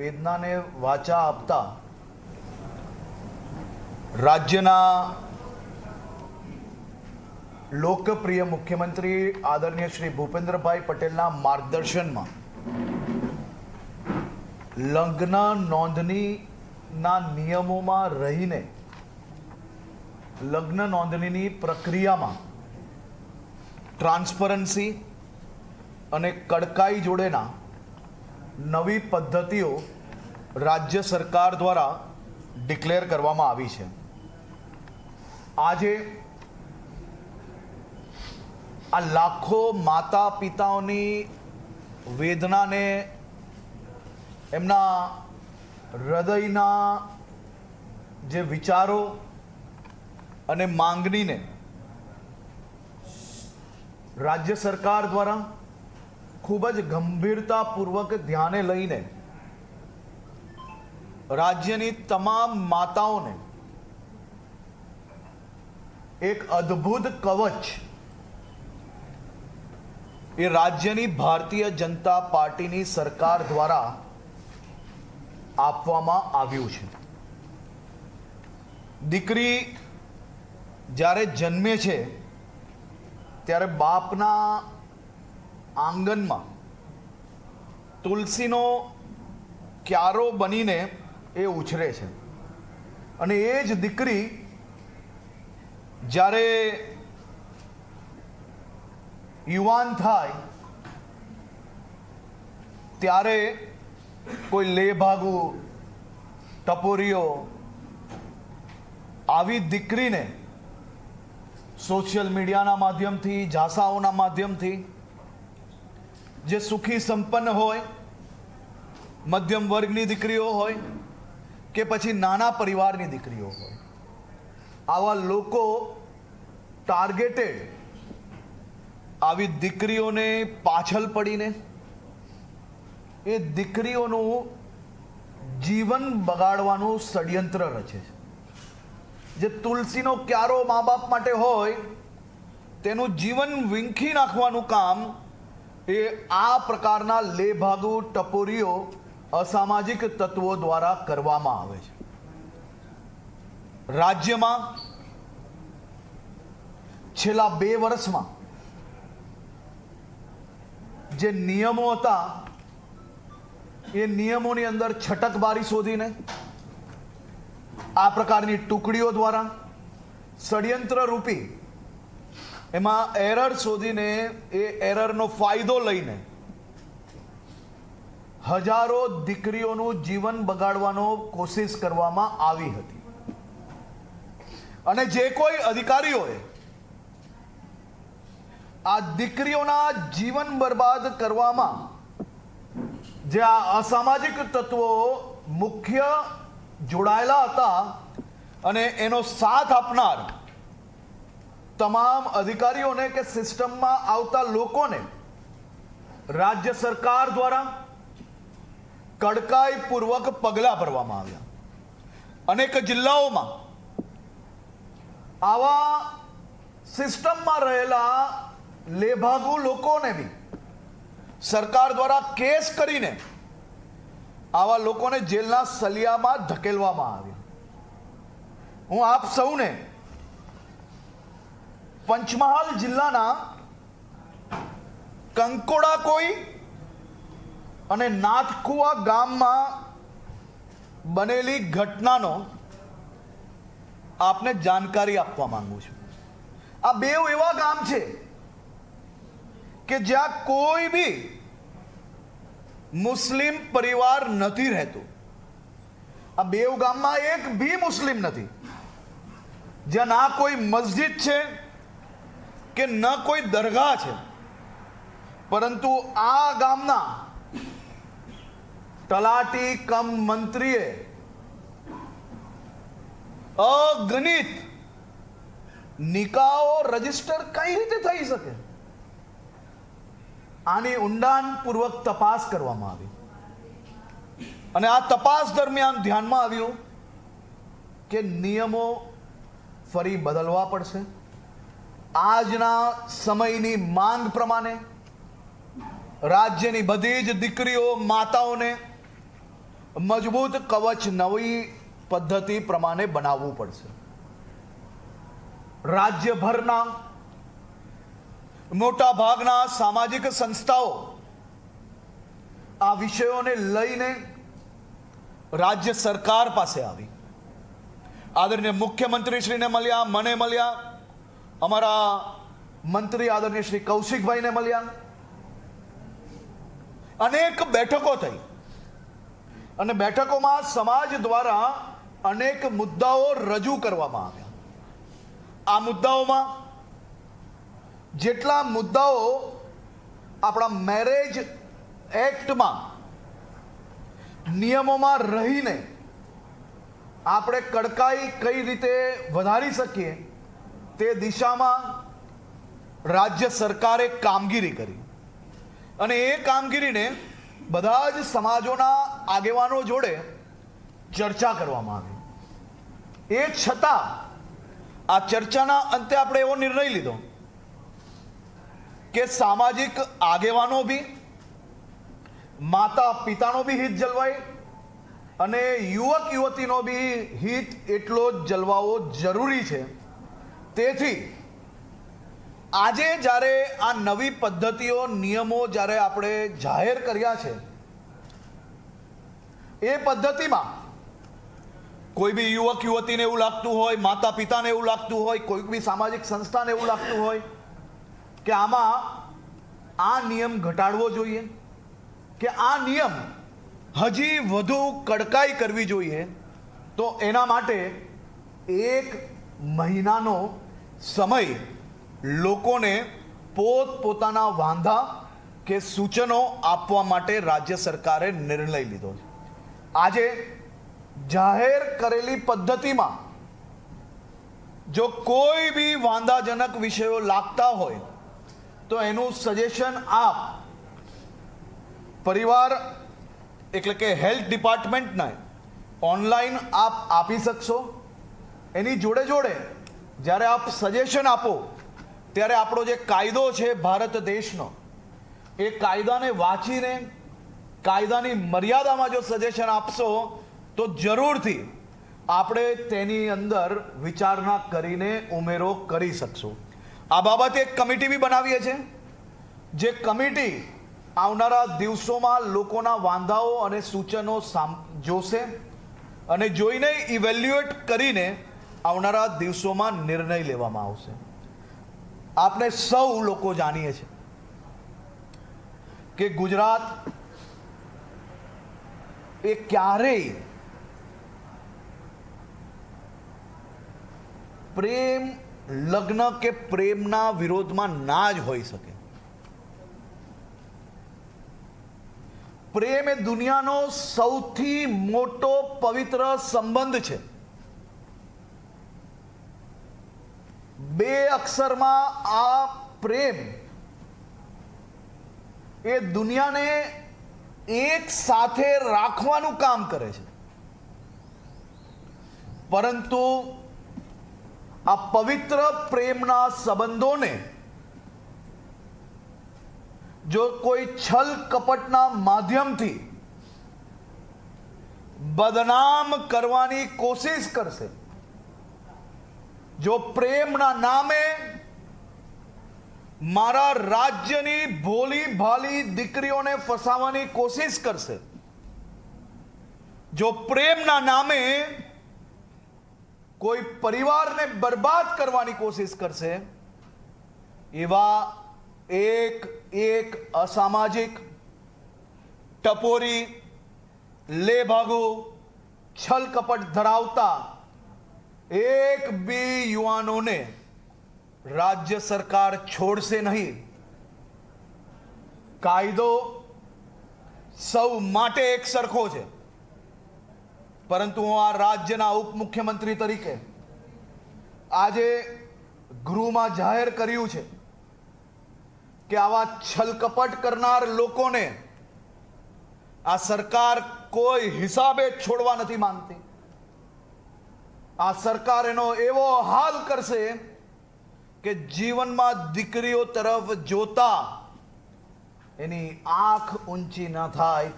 વેદનાને વાચા આપતા રાજ્યના લોકપ્રિય મુખ્યમંત્રી આદરણીય શ્રી ભૂપેન્દ્રભાઈ પટેલના માર્ગદર્શનમાં લગ્ન નોંધણીના નિયમોમાં રહીને, લગ્ન નોંધણીની પ્રક્રિયામાં ટ્રાન્સપરન્સી અને કડકાઈ જોડેના નવી પદ્ધતિઓ રાજ્ય સરકાર દ્વારા ડિક્લેર કરવામાં આવી છે. આજે આ લાખો માતા પિતાઓની વેદનાને એમના હૃદયના જે વિચારો અને માંગણીને રાજ્ય સરકાર દ્વારા ખૂબ જ ગંભીરતાપૂર્વક ધ્યાને લઈને રાજ્યની તમામ માતાઓને એક અદ્ભુત કવચ એ રાજ્યની ભારતીય જનતા પાર્ટીની સરકાર દ્વારા આપવામાં આવ્યું છે. દીકરી જ્યારે જન્મે છે, ત્યારે બાપના આંગણમાં તુલસીનો ક્યારો બનીને એ ઉછરે છે. અને એ જ દીકરી જ્યારે યુવાન થાય, ત્યારે કોઈ લેભાગુ, ટપોરીઓ આવી દીકરીને સોશિયલ મીડિયાના માધ્યમથી, ઝાંસાઓના માધ્યમથી જે સુખી સંપન્ન હોય, મધ્યમ વર્ગની દીકરીઓ હોય, કે પછી નાના પરિવારની દીકરીઓ હોય. આવા લોકો ટાર્ગેટેડ આવી દીકરીઓને પાછળ પડીને, એ દીકરીઓનું જીવન બગાડવાનું ષડયંત્ર રચે છે. જે તુલસીનો ક્યારો મા બાપ માટે હોય, તેનું જીવન વિંખી નાખવાનું કામ એ આ પ્રકારના લેભાગુ ટપોરીઓ અસામાજિક તત્વો દ્વારા કરવામાં આવે છે. રાજ્યમાં છેલ્લા બે વર્ષમાં જે નિયમો હતા, એ નિયમોની અંદર છટકબારી શોધીને, આ પ્રકારની ટુકડીઓ દ્વારા ષડયંત્ર રૂપી એમાં એરર શોધીને એ એરરનો ફાયદો લઈને હજારો દીકરીઓનું જીવન બગાડવાનો કોશિશ કરવામાં આવી હતી. અને જે કોઈ અધિકારીઓએ આ દીકરીઓના જીવન બરબાદ કરવામાં જે આ અસામાજિક તત્વો મુખ્ય જોડાયેલા હતા અને એનો સાથ આપનાર તમામ અધિકારીઓને કે સિસ્ટમમાં આવતા લોકોને રાજ્ય સરકાર દ્વારા કડકાઈપૂર્વક પગલાં ભરવામાં આવ્યા. અનેક જિલ્લાઓમાં આવા સિસ્ટમમાં રહેલા લેભાગુ લોકોને બી સરકાર દ્વારા કેસ કરીને આવા લોકોને જેલના સલિયામાં ધકેલવામાં આવ્યા. હું આપ સૌને પંચમહાલ જિલ્લાના કંકોડા કોઈ અને નાથકુવા ગામમાં બનેલી ઘટનાનો આપને જાણકારી આપવા માંગુ છું. આ બે એવા ગામ છે કે જ્યાં કોઈ બી મુસ્લિમ પરિવાર નથી રહેતો. આ બેવ ગામમાં એક બી મુસ્લિમ નથી. જ્યાં ના કોઈ મસ્જિદ છે કે ન કોઈ દરગાહ છે. પરંતુ આ ગામના તલાટી કમ મંત્રીએ અગણિત નિકાઓ રજિસ્ટર કઈ રીતે થઈ શકે? આની ઊંડાણપૂર્વક તપાસ કરવામાં આવી. અને આ તપાસ દરમિયાન ધ્યાનમાં આવ્યું કે નિયમો ફરી બદલવા પડશે. આજના સમયની માંગ પ્રમાણે રાજ્યની બધી જ દીકરીઓ, માતાઓને મજબૂત કવચ નવી પદ્ધતિ પ્રમાણે બનાવવું પડશે. રાજ્યભરના મોટા ભાગના સામાજિક સંસ્થાઓ આ વિષયોને લઈને રાજ્ય સરકાર પાસે આવી. આદરણીય મુખ્યમંત્રીશ્રીને મળ્યા, મને મળ્યા અમારા મંત્રી આદરણીય શ્રી કૌશિકભાઈને મળ્યા. અનેક બેઠકો થઈ. અને બેઠકોમાં સમાજ દ્વારા અનેક મુદ્દાઓ રજૂ કરવામાં આવ્યા. આ મુદ્દાઓમાં જેટલા મુદ્દાઓ આપણા મેરેજ એક્ટમાં નિયમોમાં રહીને આપણે કડકાઈ કઈ રીતે વધારી શકીએ તે દિશામાં રાજ્ય સરકારે કામગીરી કરી. અને એ કામગીરીને બધા જ સમાજોના આગેવાનો જોડે ચર્ચા કરવામાં આવી. એ છતાં આ ચર્ચાના અંતે આપણે એવો નિર્ણય લીધો કે સામાજિક આગેવાનો બી માતા પિતાનો બી હિત જળવાય અને યુવક યુવતીનો બી હિત એટલો જ જલવાવો જરૂરી છે. તેથી, આજે જ્યારે આ નવી પદ્ધતિઓ, નિયમો જ્યારે આપણે જાહેર કર્યા છે, એ પદ્ધતિમાં કોઈ બી યુવક, યુવતીને એવું લાગતું હોય માતા પિતાને એવું લાગતું હોય, કોઈ બી સામાજિક સંસ્થાને એવું લાગતું હોય, કે આમાં આ નિયમ ઘટાડવો જોઈએ, કે આ નિયમ હજી વધુ કડકાઈ કરવી જોઈએ, તો એના માટે એક મહિનાનો સમય લોકોને પોતપોતાના વાંધા કે સૂચનો આપવા માટે રાજ્ય સરકારે નિર્ણય લીધો છે. આજે જાહેર કરેલી પદ્ધતિમાં જો કોઈ બી વાંધાજનક વિષયો લાગતા હોય, તો એનું સજેશન આપ પરિવાર એટલે કે હેલ્થ ડિપાર્ટમેન્ટને ઓનલાઈન આપ આપી શકશો. એની જોડે જોડે જ્યારે આપ સજેશન આપો, ત્યારે આપણો જે કાયદો છે ભારત દેશનો, એ કાયદાને વાંચીને, કાયદાની મર્યાદામાં જો સજેશન આપશો, તો જરૂરથી આપણે તેની અંદર વિચારણા કરીને ઉમેરો કરી શકશું. આ બાબતે એક કમિટી બી બનાવીએ છીએ, જે કમિટી આવનારા દિવસોમાં લોકોના વાંધાઓ અને સૂચનો જોશે અને જોઈને ઇવેલ્યુએટ કરીને આવનારા દિવસોમાં નિર્ણય લેવામાં આવશે. આપણે સૌ લોકો જાણીએ છીએ કે ગુજરાત એ ક્યારેય પ્રેમ, લગ્ન કે પ્રેમના વિરોધમાં ના જ હોઈ શકે. પ્રેમ એ દુનિયાનો સૌથી મોટો પવિત્ર સંબંધ છે. બે અક્ષરમાં આ પ્રેમ એ દુનિયાને એક સાથે રાખવાનું કામ કરે છે. પરંતુ આ પવિત્ર પ્રેમના સંબંધોને જો કોઈ છલ કપટના માધ્યમથી બદનામ કરવાની કોશિશ કરશે જો પ્રેમના નામે મારા રાજ્યની ભોલી ભાલી દીકરીઓને ફસાવાની કોશિશ કરશે, જો પ્રેમના નામે કોઈ પરિવારને બરબાદ કરવાની કોશિશ કરશે, એવા એક એક અસામાજિક, ટપોરી, લેભાગુ, છલકપટ ધરાવતા એક બી યુવાનોને રાજ્ય સરકાર છોડશે નહીં. કાયદો સૌ માટે એક સરખો છે. પરંતુ હું આ રાજ્યના ઉપમુખ્યમંત્રી તરીકે આજે ગૃહમાં જાહેર કર્યું છે કે આવા છલકપટ કરનાર લોકોને આ સરકાર કોઈ હિસાબે છોડવા નથી માંગતી. આ સરકાર એનો એવો હાલ કરશે કે જીવનમાં દીકરીઓ તરફ જોતા એની આંખ ઊંચી ન થાય.